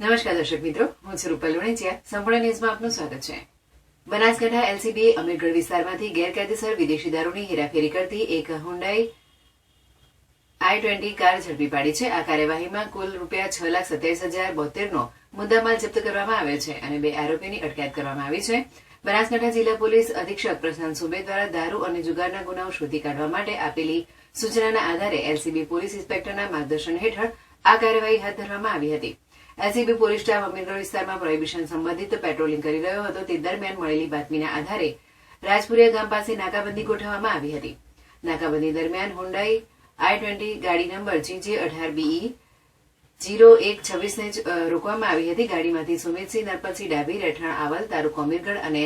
નમસ્કાર દર્શક મિત્રો, હું છું રૂપલ લુણેચિયા. સંપૂર્ણ ન્યૂઝમાં આપનું સ્વાગત છે. બનાસકાંઠા એલસીબીએ અમીરગઢ વિસ્તારમાંથી ગેરકાયદેસર વિદેશી દારૂની હેરાફેરી કરતી એક હુંડાઈ આઈ ટ્વેન્ટી કાર ઝડપી પાડી છે. આ કાર્યવાહીમાં કુલ રૂપિયા છ લાખ સત્યાવીસ હજાર બોતેરનો મુદ્દામાલ જપ્ત કરવામાં આવ્યો છે અને બે આરોપીની અટકાયત કરવામાં આવી છે. બનાસકાંઠા જિલ્લા પોલીસ અધિક્ષક પ્રશાંત સુબે દ્વારા દારૂ અને જુગારના ગુનાઓ શોધી કાઢવા માટે આપેલી સૂચનાના આધારે એલસીબી પોલીસ ઇન્સ્પેક્ટરના માર્ગદર્શન હેઠળ આ કાર્યવાહી હાથ ધરવામાં આવી હતી. એલસીબી પોલીસ સ્ટાફ અમીરગઢ વિસ્તારમાં પ્રોહિબિશન સંબંધિત પેટ્રોલિંગ કરી રહ્યો હતો. તે દરમિયાન મળેલી બાતમીના આધારે રાજપુરિયા ગામ પાસે નાકાબંધી ગોઠવવામાં આવી હતી. નાકાબંધી દરમિયાન હુન્ડાઈ આઈ ટ્વેન્ટી ગાડી નંબર જીજે અઢાર બીઈ જીરો એક છવ્વીસને રોકવામાં આવી હતી. ગાડીમાંથી સુમિતસિંહ, નરપતસિંહ ડાભી, રહેઠાણ આવલ, તાલુકો અમીરગઢ અને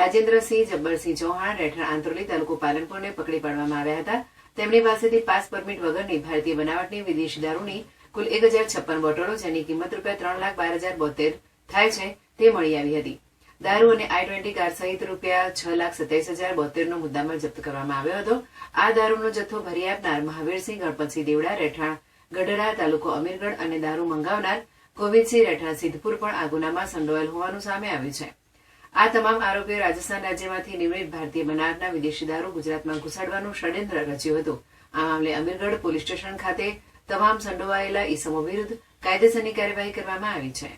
રાજેન્દ્રસિંહ જબ્બરસિંહ ચૌહાણ, રહેઠાણ આંતરોલી તાલુકો પાલનપુરને પકડી પાડવામાં આવ્યા હતા. તેમની પાસેથી પાસ પરમિટ વગરની ભારતીય બનાવટની વિદેશી દારૂની કુલ એક હજાર છપ્પન બોટલો, જેની કિંમત રૂપિયા ત્રણ લાખ બાર હજાર બોતેર થાય છે તે મળી આવી હતી. દારૂ અને આઈ ટ્વેન્ટી કાર સહિત રૂપિયા છ લાખ સત્યાવીસ હજાર બોતેરનો મુદ્દામાલ જપ્ત કરવામાં આવ્યો હતો. આ દારૂનો જથ્થો ભરી આપનાર મહાવીરસિંહ ગણપતસિંહ દેવડા, રહેઠાણ, ગઢડા તાલુકો અમીરગઢ અને દારૂ મંગાવનાર ગોવિંદસિંહ રહેઠાણ સિદ્ધપુર પણ આ ગુનામાં સંડોવાયેલ હોવાનું સામે આવ્યું છે. આ તમામ આરોપીઓ રાજસ્થાન રાજ્યમાંથી નિવૃત્ત ભારતીય બનાવના વિદેશી દારૂ ગુજરાતમાં ઘુસાડવાનું ષડયંત્ર રચ્યું હતું. આ મામલે અમીરગઢ પોલીસ સ્ટેશન ખાતે તમામ સંડોવાયેલા ઈસમો વિરુદ્ધ કાયદેસરની કાર્યવાહી કરવામાં આવી છે.